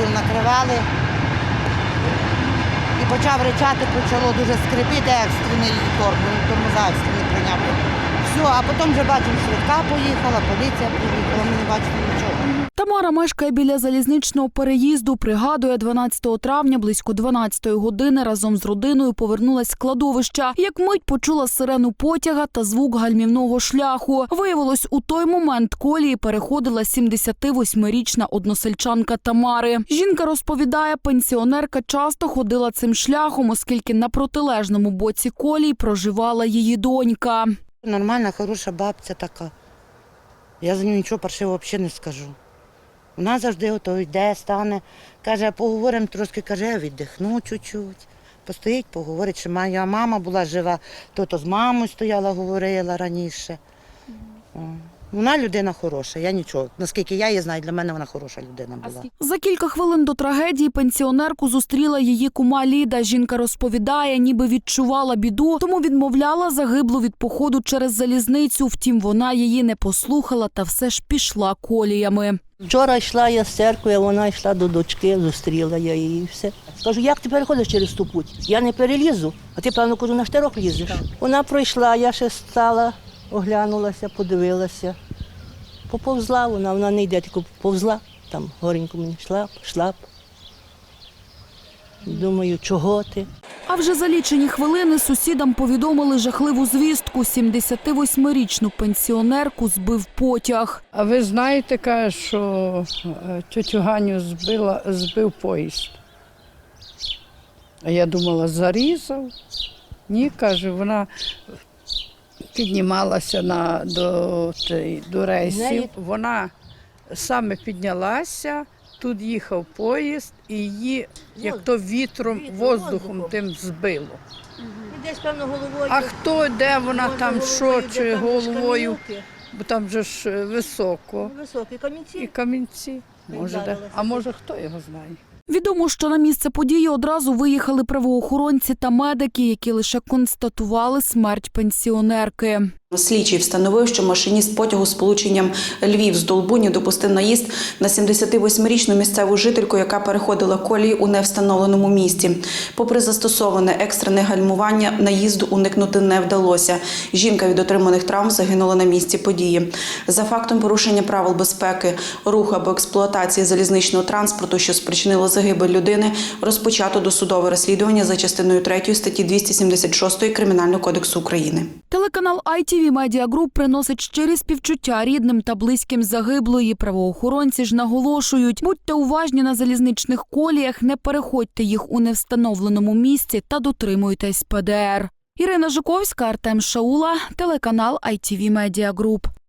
стіл накривали. І почав ричати, почало дуже скрипіти екстрений тормоз, тормоза екстрений прийняв. Все, а потім вже бачимо, швидка поїхала, поліція приїхала, ми не бачили нічого. Тамара мешкає біля залізничного переїзду. Пригадує, 12 травня близько 12 години разом з родиною повернулась з кладовища. Як мить почула сирену потяга та звук гальмівного шляху. Виявилось, у той момент колії переходила 78-річна односельчанка Тамари. Жінка розповідає, пенсіонерка часто ходила цим шляхом, оскільки на протилежному боці колій проживала її донька. Нормальна, хороша бабця така. Я за нього нічого паршивого взагалі не скажу. Вона завжди ото йде, стане, каже, поговоримо трошки, каже, я віддихну чуть-чуть. Постоїть, поговорить, що моя мама була жива, то то з мамою стояла, говорила раніше. Вона людина хороша, я нічого. Наскільки я її знаю, для мене вона хороша людина була. За кілька хвилин до трагедії пенсіонерку зустріла її кума Ліда. Жінка розповідає, ніби відчувала біду, тому відмовляла загиблу від походу через залізницю. Втім, вона її не послухала та все ж пішла коліями. Вчора йшла я з церкви, а вона йшла до дочки, зустріла я її і все. Скажу, як ти переходиш через ту путь? Я не перелізу, а ти, певно, кажу, на штирок лізеш. Вона пройшла, я ще стала, оглянулася, подивилася. Поповзла вона, вона не йде, тільки повзла. Там горенько мені йшла, йшла. Думаю, чого ти? А вже за лічені хвилини сусідам повідомили жахливу звістку. 78-річну пенсіонерку збив потяг. А ви знаєте, каже, що е, тетю Ганю збила, збив поїзд. А я думала, зарізав. Ні, каже, вона піднімалася на, до, до рейсів. Вона саме піднялася, тут їхав поїзд, і її, як то вітром, воздухом тим збило. Десь, певно, головою. А хто де вона там, що чи головою, бо там же ж е, високо. Високі І камінці. камінці. Може, де. А може хто його знає? Відомо, що на місце події одразу виїхали правоохоронці та медики, які лише констатували смерть пенсіонерки. Слідчий встановив, що машиніст потягу з полученням Львів з Долбуні допустив наїзд на 78-річну місцеву жительку, яка переходила колії у невстановленому місці. Попри застосоване екстрене гальмування, наїзду уникнути не вдалося. Жінка від отриманих травм загинула на місці події. За фактом порушення правил безпеки, руху або експлуатації залізничного транспорту, що спричинило загибель людини, розпочато досудове розслідування за частиною 3 статті 276 Кримінального кодексу України. Телеканал ITV Media Group приносить щирі співчуття рідним та близьким загиблої. Правоохоронці ж наголошують, будьте уважні на залізничних коліях, не переходьте їх у невстановленому місці та дотримуйтесь ПДР. Ірина Жуковська, Артем Шаула, телеканал ITV Media Group.